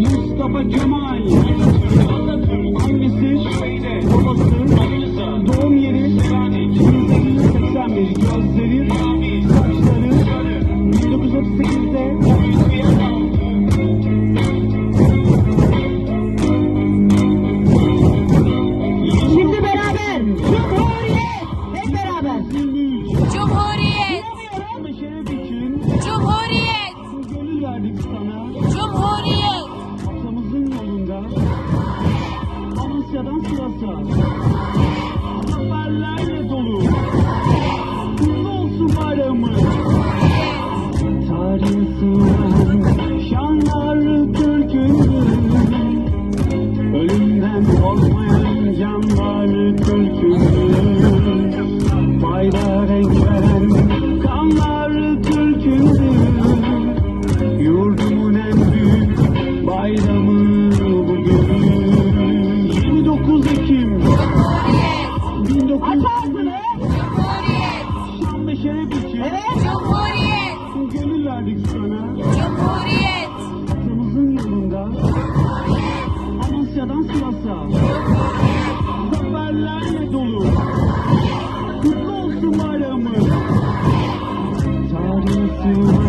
Mustafa Kemal. Annesi, babası, doğum yeri, 1881, gözleri, saçları, 1938'de Şimdi beraber. Cumhuriyet. Hep beraber. 23. Cumhuriyet, Ama şeref için Cumhuriyet, gönül verdik sana. Amasya'dan Sivas'a Zaferlerle 29 Ekim 1900 Cumhuriyet, ve şeref için Evet. Cumhuriyet, gönül verdik sana Cumhuriyet, Atamızın yolunda Amasya'dan Sivas'a Zaferlerle dolu Kutlu olsun bayramı Tarihe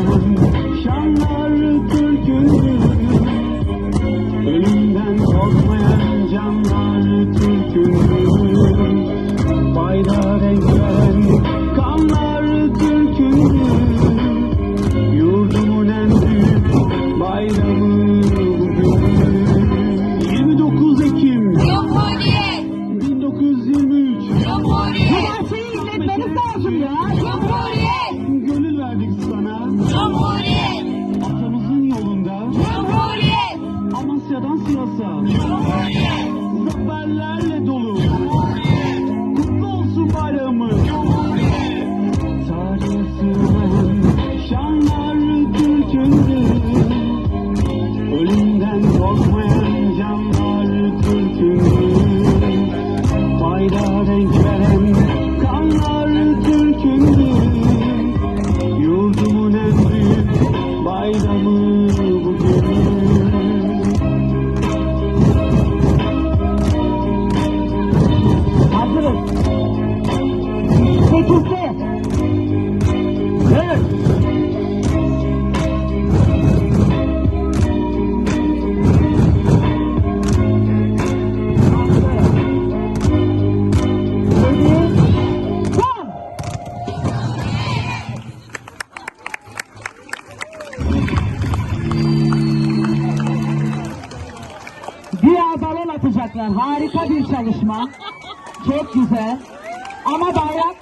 izletmeniz lazım ya. Cumhuriyet, Gönül verdik sana. Cumhuriyet, Atamızın yolunda. Cumhuriyet, Amasya'dan Sivas'a Cumhuriyet, Zaferlerle dolu Sekizde. Son. Güya balon. Harika bir çalışma. Çok güzel. Ama bayrak